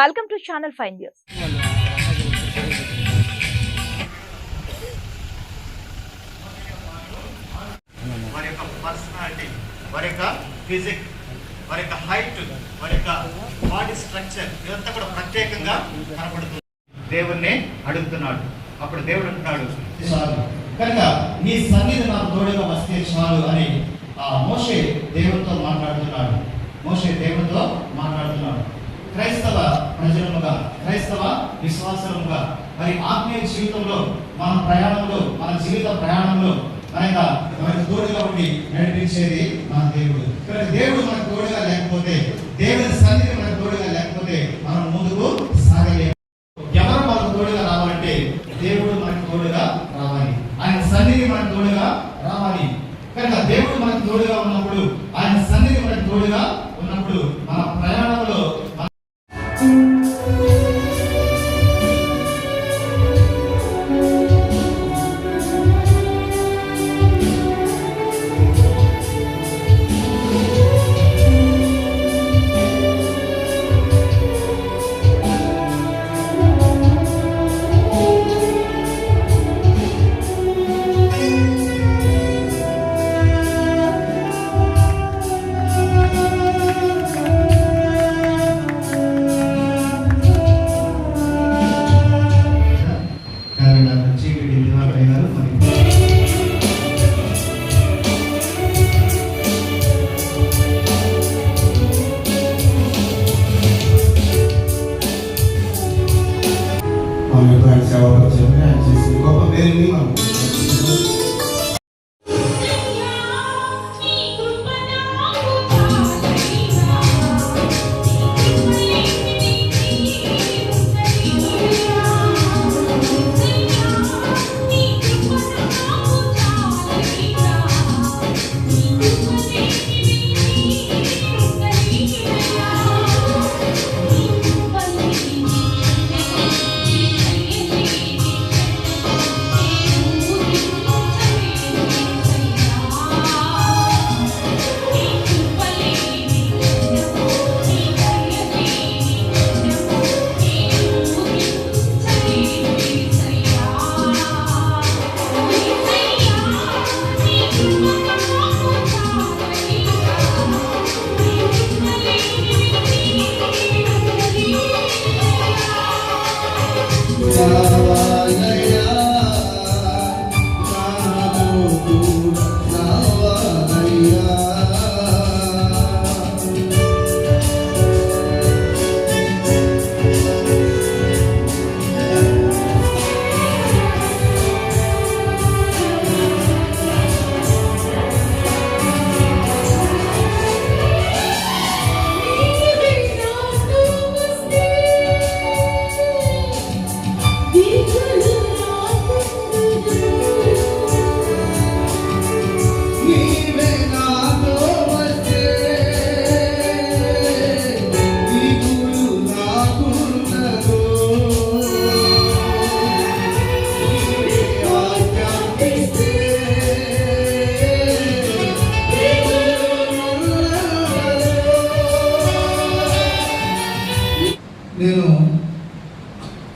Welcome to channel five news వారి యొక్క personality వారి యొక్క ఫిజిక్ వారి యొక్క హైట్ వారి యొక్క బాడీ స్ట్రక్చర్ ఇదంతా కూడా ప్రత్యేకంగా కనపడుతుంది. దేవుణ్ణి అడుగుతున్నాడు. అప్పుడు దేవుడు అంటున్నాడు కనుక నీ సన్నిధి నాకు తోడుగా వస్తే చాలు అని ఆ మోషే దేవుడితో మాట్లాడుతున్నాడు. మోషే దేవుడితో మాట్లాడుతున్నాడు. క్రైస్తవ ప్రజలముగా క్రైస్తవ విశ్వాసముగా మరి ఆత్మీయ జీవితంలో మన ప్రయాణంలో మన జీవిత ప్రయాణంలో అనక మనకు తోడుగా ఉండి నడిపించేది మన దేవుడు. దేవుడు మనకు తోడుగా లేకపోతే దేవుని సన్నిధి మనకు తోడుగా లేకపోతే మనం ముందుకు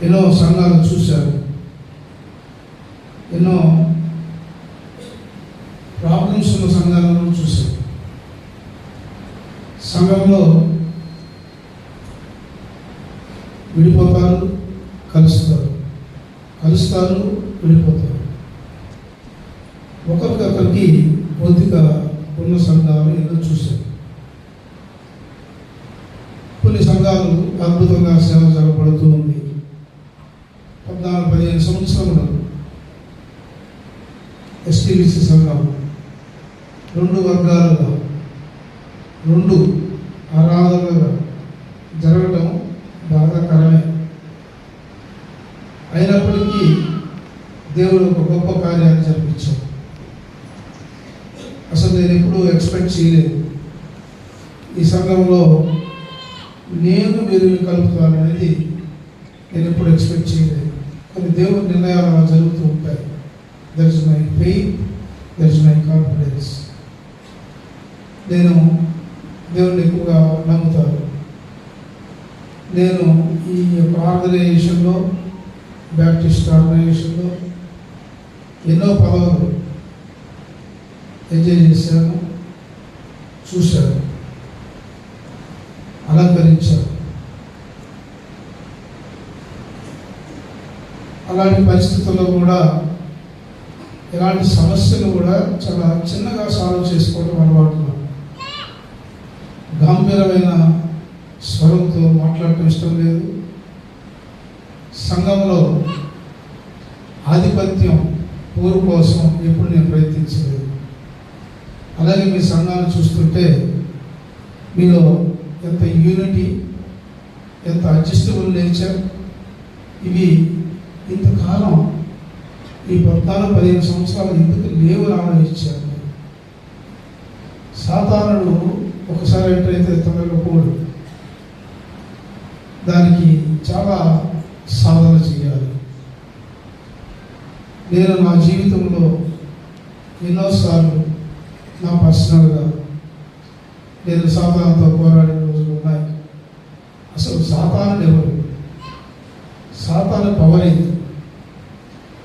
ఎన్నో సంఘాలు చూశాను ఎన్నో ప్రాబ్లమ్స్ ఉన్న సంఘాలను చూశాను సంఘంలో విడిపోతారు కలుస్తారు. కలుస్తారు విడిపోతారు. ఒకరికొకరికి కొద్దిగా ఉన్న సంఘాలు ఎన్నో చూశారు. కొన్ని సంఘాలు అద్భుతంగా సేవ జరగబడుతూ ఉంది పద్నాలుగు పదిహేను సంవత్సరములు ఎస్టీబీసీ సంఘం రెండు వర్గాలుగా రెండు ఆరాధనలుగా జరగటం బాధాకరమే. అయినప్పటికీ దేవుడు ఒక గొప్ప కార్యాన్ని జరిపించాడు. అసలు నేను ఎప్పుడూ ఎక్స్పెక్ట్ చేయలేదు. ఈ సంఘంలో నేను మీరు కలుపుతాననేది నేను ఎప్పుడు ఎక్స్పెక్ట్ చేయలేదు. కొన్ని దేవుడి నిర్ణయాలు అలా జరుగుతూ ఉంటాయి. There is my faith there is my confidence నేను దేవుణ్ణి ఎక్కువగా నమ్ముతాను. నేను ఈ యొక్క ఆర్గనైజేషన్లో బ్యాప్టిస్ట్ ఆర్గనైజేషన్లో ఎన్నో పదవులు ఎంజాయ్ చేశాను చూశాను అలంకరించాను. అలాంటి పరిస్థితుల్లో కూడా ఇలాంటి సమస్యలు కూడా చాలా చిన్నగా సాల్వ్ చేసుకోవడం అలవాటు. గంభీరమైన స్వరంతో మాట్లాడటం ఇష్టం లేదు. సంఘంలో ఆధిపత్యం ఊరు కోసం ఎప్పుడు నేను ప్రయత్నించలేదు. అలాగే మీ సంఘాన్ని చూస్తుంటే మీలో ఎంత యూనిటీ ఎంత అడ్జస్టబుల్ నేచర్ ఇవి ఇంతకాలం ఈ పద్నాలుగు పదిహేను సంవత్సరాలు ఎందుకు లేవు అని ఆలోచించాను సాధారణుడు ఒకసారి ఎంటర్ అయితే పోడు. దానికి చాలా సాధన చేయాలి. నేను నా జీవితంలో ఎన్నోసార్లు నా పర్సనల్గా నేను సాతానంతో పోరాడిన రోజులు ఉన్నాయి. అసలు సాతానుడు ఎవరు? సాతాను పవర్ ఏంటి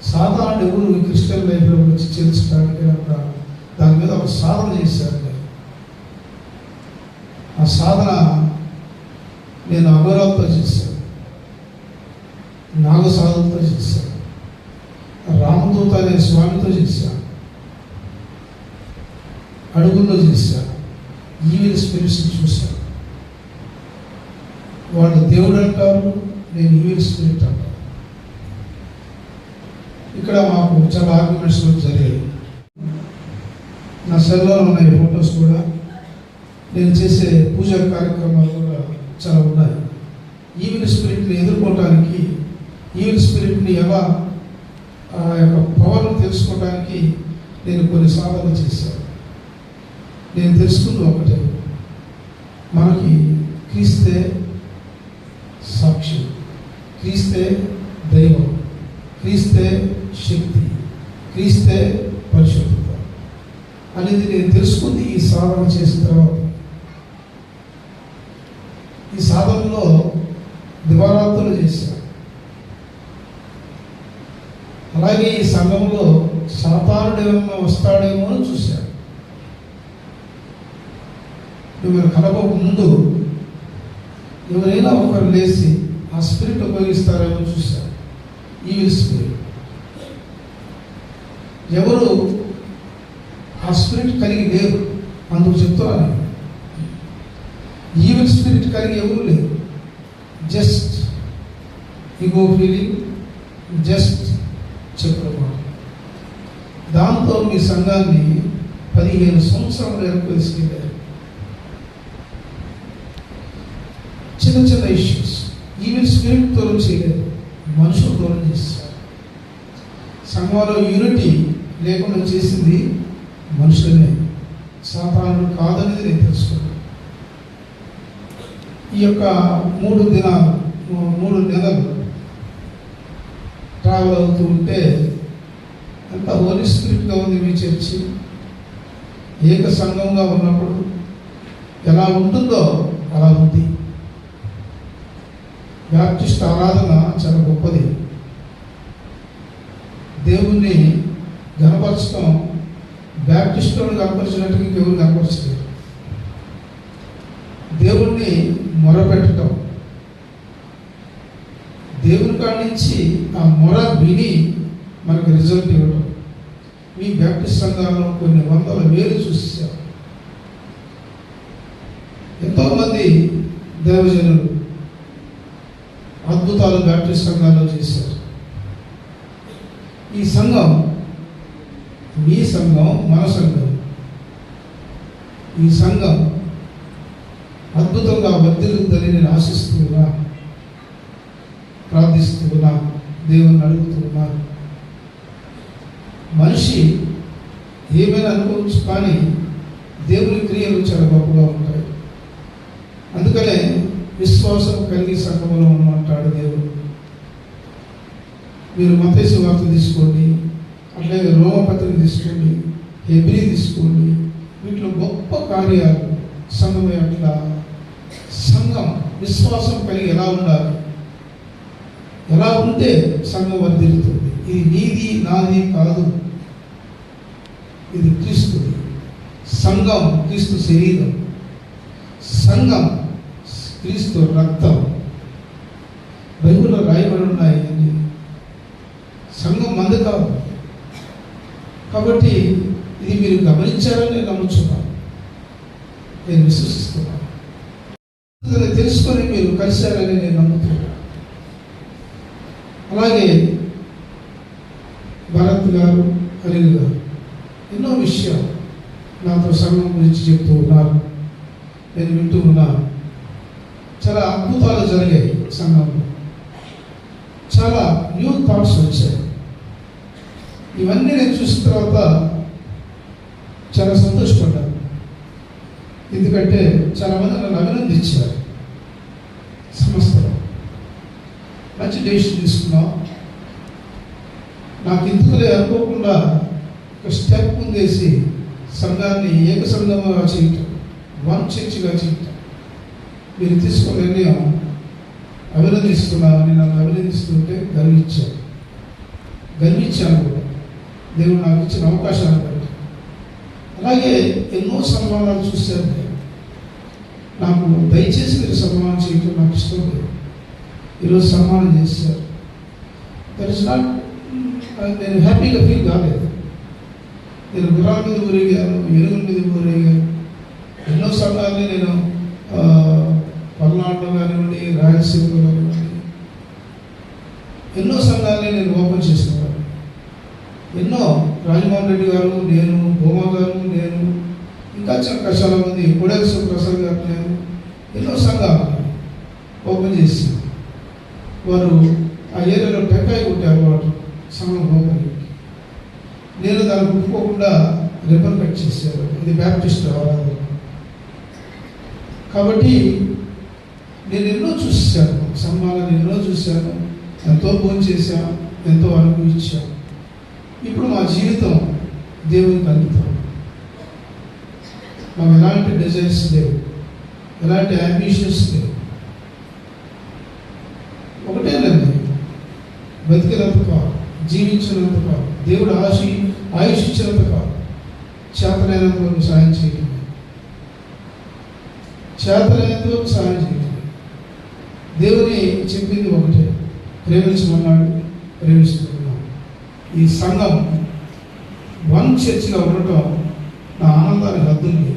సాతానుడు ఎవరు? క్రిస్టియన్ లైఫ్లో గురించి చేర్చడానికి అక్కడ దాని మీద ఒక సాధన చేశారు ఆ సాధన నేను అఘోరాలతో చేశాను. నాగ సాధనతో చేశాను. రామదూత అనే స్వామితో చేశాను. అడుగుల్లో చేశాను. ఈవిల్ స్పిరిట్స్ చూశాను. వాళ్ళు దేవుడు అంటారు నేను ఈవిల్ స్పిరిట్ అంటాను. ఇక్కడ మాకు చాలా ఆర్గ్యుమెంట్స్ జరిగాయి. నా సెల్లో ఉన్నాయి ఫొటోస్ కూడా. నేను చేసే పూజా కార్యక్రమాలు కూడా చాలా ఉన్నాయి. ఈవిల్ స్పిరిట్ని ఎదుర్కోవటానికి ఈవిల్ స్పిరిట్ని ఎలా ఆ యొక్క పవర్ను తెలుసుకోవడానికి నేను కొన్ని సాధనలు చేశాను. నేను తెలుసుకుంది ఒకటే. మనకి క్రీస్తే సాక్షి క్రీస్తే దైవం క్రీస్తే శక్తి క్రీస్తే పరిశుద్ధత అనేది నేను తెలుసుకుంది ఈ సాధన చేసిన తర్వాత ఈ సాధనలో ప్రార్థన చేశాను అలాగే ఈ సంఘంలో సాతానుడు ఏమన్నా వస్తాడేమో అని చూశాడు ఇవరు కలపక ముందు ఎవరైనా ఒకరు లేచి ఆ స్పిరిట్ ఉపయోగిస్తారేమో చూశారు. ఈ స్పిరిట్. ఎవరు ఆ స్పిరిట్ కలిగి లేరు అందుకు చెప్తున్నాను. ఈవిల్ స్పిరిట్ కలిగి ఎవరు లేరు. జస్ట్ ఈగో ఫీలింగ్ జస్ట్ చెప్పడం దాంతో మీ సంఘాన్ని పదిహేను సంవత్సరాల వరకు తీసుకెళ్ళారు చిన్న చిన్న ఇష్యూస్ ఈవెన్ స్పిరిట్ దూరం చేయలేదు. మనుషులు దూరం చేస్తారు. సంఘంలో యూనిటీ లేకుండా చేసింది మనుషులనే. సాధారణ కాదనేది నేను తెలుసుకున్నాను. ఈ యొక్క మూడు దినాలు మూడు నెలలు ట్రావెల్ అవుతూ ఉంటే అంత హోలీ స్పిరిట్గా ఉంది మీ చర్చి. ఏక సంఘంగా ఉన్నప్పుడు ఎలా ఉంటుందో అలా ఉంది. బ్యాప్టిస్ట్ ఆరాధన చాలా గొప్పది. దేవుణ్ణి గనపరచడం బ్యాప్టిస్టులను కనపరిచినట్టుగా ఇంకెవరు కనపరచలేదు దేవుణ్ణి మొరపెట్టడం దేవుని కాడి నుంచి ఆ మొర విని మనకు రిజల్ట్ ఇవ్వడం మీ బ్యాప్టిస్ట్ సంఘాలను కొన్ని వందల వేలు చూసాం ఎంతోమంది దేవజనులు అద్భుతాలు బ్యాప్టిస్ట్ సంఘాల్లో చేశారు. ఈ సంఘం మీ సంఘం మన సంఘం ఈ సంఘం అద్భుతంగా వర్ధిల్లుద్దని నేను ఆశిస్తూ ప్రార్థిస్తూ ఉన్నా దేవుని అడుగుతూ ఉన్నాను మనిషి ఏమైనా అనుకోవచ్చు కానీ దేవుని క్రియలు చాలా గొప్పగా ఉంటాయి. అందుకనే విశ్వాసం కలిగి సంఘంలో ఉన్నమంటాడు దేవుడు. మీరు మతేసు వార్త తీసుకోండి అట్లాగే రోమపత్రిక తీసుకోండి హెబ్రి తీసుకోండి వీటిలో గొప్ప కార్యాలు సంఘం అట్లా సంఘం విశ్వాసం కలిగి ఎలా ఉండాలి? ఎలా ఉంటే సంఘం వర్ధిల్లుతుంది. ఇది నీది నాది కాదు. ఇది క్రీస్తు. సంఘం క్రీస్తు శరీరం. సంఘం క్రీస్తు రక్తం. బైబిల్లో రాయబడి ఉన్నాయి. సంఘం మందు కాదు. కాబట్టి ఇది మీరు గమనించారని నేను నమ్ముచున్నాను. నేను విశ్వసిస్తున్నాను. తెలుసుకొని మీరు కలిశారని నేను నమ్ముతున్నాను. అలాగే భరత్ గారు అనిల్ గారు ఎన్నో విషయాలు నాతో సంఘం గురించి చెప్తూ ఉన్నారు. నేను వింటూ ఉన్నాను. చాలా అద్భుతాలు జరిగాయి సంఘంలో. చాలా న్యూ థాట్స్ వచ్చాయి. ఇవన్నీ నేను చూసిన తర్వాత చాలా సంతోషపడ్డాను. ఎందుకంటే చాలా మంది నన్ను అభినందించారు. మంచి డెసిషన్ తీసుకున్నాం నాకు ఇందుకులే అనుకోకుండా ఒక స్టెప్ ముందేసి సంఘాన్ని ఏక సంఘంగా చేయటం వన్ చర్చిగా చేయటం మీరు తీసుకున్న నిర్ణయం అభినందిస్తున్నామని నన్ను అభినందిస్తుంటే గర్వించాను. గర్వించాను కూడా. దేవుడు నాకు ఇచ్చిన అవకాశాన్ని బట్టి అలాగే ఎన్నో సన్మానాలు చూశాను నాకు దయచేసి మీరు సన్మానం చేయటం నాకు ఇష్టం లేదు. ఈరోజు సన్మానం చేశారు దట్ ఇస్ నాట్ నేను హ్యాపీగా ఫీల్ కాలేదు నేను గుర్రాల మీద ఊరేగాను ఏనుగుల మీద ఊరేగాను ఎన్నో సంఘాలని నేను పల్నాడులో కానివ్వండి రాయలసీమలో కానివ్వండి ఎన్నో సంఘాలని నేను ఓపెన్ చేసేవాడు ఎన్నో రాజమోహన్ రెడ్డి గారు నేను భూమా గారు నేను ఇంకా చాలా చాలా మంది కొడేశ్వర ప్రసాద్ గారు నేను ఎన్నో సంఘాలు ఓపెన్ చేసి వారు ఆ ఏరియాలో టెంకాయ కొట్టారు వాడు సంఘం ఓపెన్ నేను దాన్ని ఒప్పుకోకుండా రిబ్బన్ కట్ చేశారు. ఇది బ్యాప్టిస్ట్ ఆరాధన. కాబట్టి నేను ఎన్నో చూశాను. సన్మానాలు ఎన్నో చూశాను. ఎంతో భోజనం చేశాను. ఎంతో అనుభవించాను ఇప్పుడు మా జీవితం దేవునికి అంకితం మాకు ఎలాంటి డిజైర్స్ లేవు. ఎలాంటి అంబిషన్స్ లేవు. బ్రతికినంత కాదు జీవించినంత కాదు దేవుడు ఆశ ఆయుష్ ఇచ్చినంత కాదు. చేతనైనంత వరకు సాయం చేయటం చేతనైనంత వరకు సాయం చేయటం దేవుని చెప్పింది ఒకటే ప్రేమించమన్నాడు ప్రేమిస్తున్నాడు ఈ సంఘం వన్ చర్చిగా ఉండటం నా ఆనందానికి హద్దులు లేదు.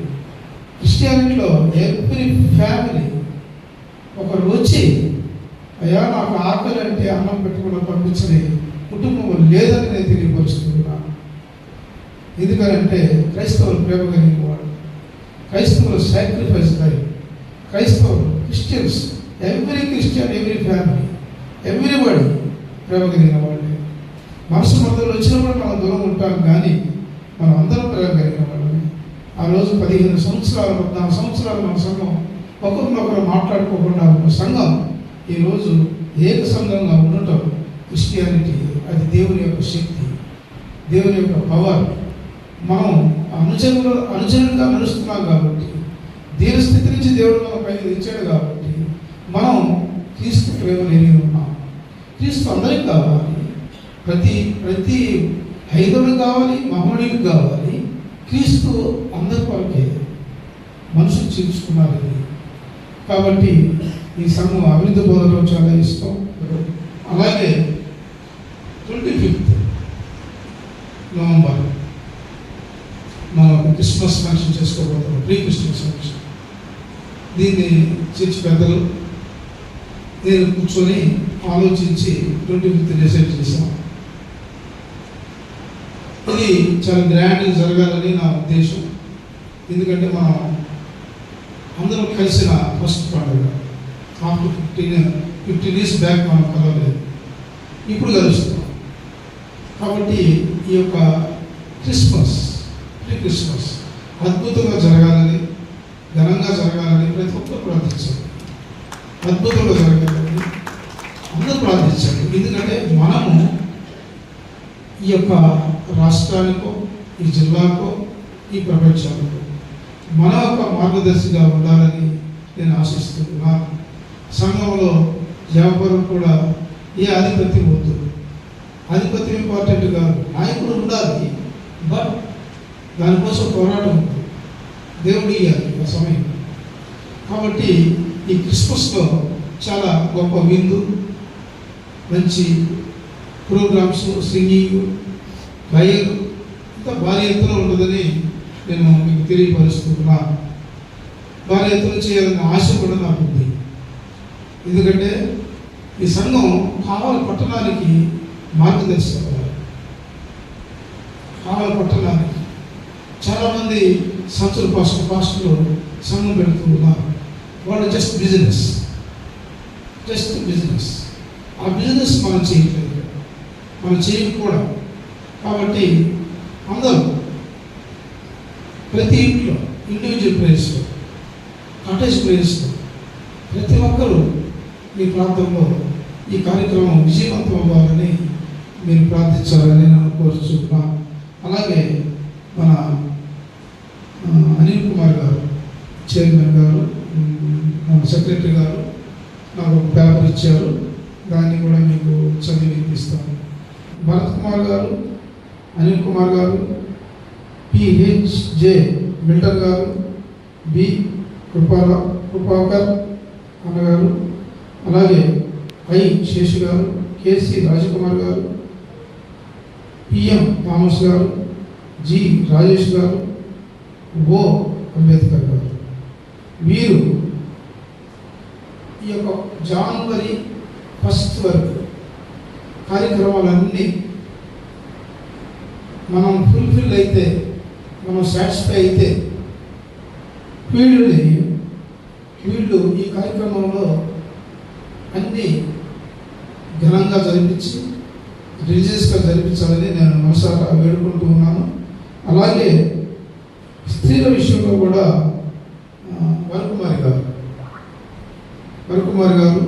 క్రిస్టియానిటీలో ఎవ్రీ ఫ్యామిలీ ఒకరు వచ్చి అయ్యా నాకు ఆకలి అంటే అన్నం పెట్టుకుని పంపించని కుటుంబం లేదని నేను తెలియపరుస్తున్నాను ఎందుకనంటే క్రైస్తవులు ప్రేమ కలిగిన వాడు క్రైస్తవులు సాక్రిఫైస్ కలిగి క్రైస్తవులు Christians every Christian every family everybody ప్రేమ కలిగిన వాళ్ళే మనసు మధ్యలో వచ్చినప్పుడు మనం దూరం ఉంటాం కానీ మనం అందరం ప్రేమ కలిగిన వాళ్ళమే ఆ రోజు పదిహేను సంవత్సరాలు పద్నాలుగు సంవత్సరాలు మన సంఘం ఒకరినొకరు మాట్లాడుకోకుండా ఉన్న సంఘం ఈరోజు ఏక సంఘంగా ఉండటం క్రిస్టియానిటీ అది దేవుని యొక్క శక్తి దేవుని యొక్క పవర్ మనం అనుచరులు అనుచరులుగా నడుస్తున్నాం కాబట్టి దీని స్థితి నుంచి దేవుడు మన పైకి తెచ్చాడు కాబట్టి మనం క్రీస్తు ప్రేమ లేని ఉన్నాం. క్రీస్తు అందరికి కావాలి. ప్రతి ప్రతి హైదవుడు కావాలి మహమ్మడికి కావాలి. క్రీస్తు అందరి కొరకే మనుషులు చేర్చుకున్నారు కాబట్టి ఈ సంఘం అభివృద్ధి బోధనలో చాలా ఇష్టం. అలాగే ట్వంటీ ఫిఫ్త్ నవంబర్ మనం క్రిస్మస్ ఫంక్షన్ చేసుకోబోతున్నాం ప్రీ క్రిస్మస్ ఫంక్షన్. దీన్ని చర్చి పెద్దలు నేను కూర్చొని ఆలోచించి ట్వంటీ ఫిఫ్త్ డిసైడ్ చేశాం. ఇది చాలా గ్రాండ్గా జరగాలని నా ఉద్దేశం. ఎందుకంటే మనం అందరం కలిసిన ఫస్ట్ పండుగ. After fifteen fifteen years back మనం కలవలేదు. ఇప్పుడు కలుస్తున్నాం కాబట్టి ఈ యొక్క క్రిస్మస్ ప్రీ క్రిస్మస్ అద్భుతంగా జరగాలని ఘనంగా జరగాలని ప్రతి ఒక్కరు ప్రార్థించాలి. అద్భుతంగా జరగాలని అందరూ ప్రార్థించాలి. ఎందుకంటే మనము ఈ యొక్క రాష్ట్రానికో ఈ జిల్లాకో ఈ ప్రపంచానికో మన యొక్క మార్గదర్శిగా ఉండాలని నేను ఆశిస్తున్నాను. సంఘంలో ఎవరు కూడా ఏ ఆధిపత్యం వద్దు ఆధిపత్యం ఇంపార్టెంట్ కాదు. నాయకుడు ఉండాలి. బట్ దానికోసం పోరాటం ఉంది. దేవుడు ఇవ్వాలి ఆ సమయం. కాబట్టి ఈ క్రిస్మస్లో చాలా గొప్ప విందు మంచి ప్రోగ్రామ్స్ సింగింగ్ ప్రయర్ ఇంత భారీ ఎత్తులో ఉంటుందని నేను మీకు తెలియపరుస్తున్నాను. భారీ ఎత్తున చేయాలనే ఆశ కూడా నాకు ఉంది. ఎందుకంటే ఈ సంఘం కావాలి పట్టణానికి మార్గదర్శకం కావాలి పట్టణానికి చాలామంది సంచులు పాస్టర్ పాస్టర్లు సంఘం పెడుతున్నారు వాళ్ళు జస్ట్ బిజినెస్ జస్ట్ బిజినెస్ ఆ బిజినెస్ మనం చేయట్లేదు. మనం చేయకూడదు కాబట్టి అందరూ ప్రతి ఇంట్లో ఇండివిజువల్ ప్లేస్లో కటేజ్ ప్లేస్లో ప్రతి ఒక్కరూ మీ ప్రాంతంలో ఈ కార్యక్రమం విజయవంతం అవ్వాలని మీరు ప్రార్థించాలని నేను కోరుచున్నాను అలాగే మన అనిల్ కుమార్ గారు చైర్మన్ గారు మన సెక్రటరీ గారు నాకు ఒక పేపర్ ఇచ్చారు. దాన్ని కూడా మీకు చదివి వినిపిస్తాను. భరత్ కుమార్ గారు అనిల్ కుమార్ గారు పిహెచ్జే మిల్టర్ గారు బి కృపారా కృపాకర్ అన్నగారు అలాగే I Seshu garu K C Rajkumar garu P M Thomas garu G Rajesh garu ఓ అంబేద్కర్ గారు. వీరు ఈ యొక్క జనవరి ఫస్ట్ వరకు కార్యక్రమాలన్నీ మనం ఫుల్ఫిల్ అయితే మనం సాటిస్ఫై అయితే వీళ్ళని వీళ్ళు ఈ కార్యక్రమంలో అన్ని ఘనంగా జరిపించి రిలీజియస్గా జరిపించాలని నేను మనసారా వేడుకుంటూ ఉన్నాను. అలాగే స్త్రీల విషయంలో కూడా వరకుమారి గారు వరకుమారి గారు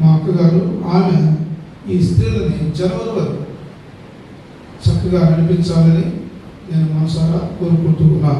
మా అక్కగారు ఆమె ఈ స్త్రీలని జనవరి వరకు చక్కగా నడిపించాలని నేను మనసారా కోరుకుంటూ ఉన్నాను.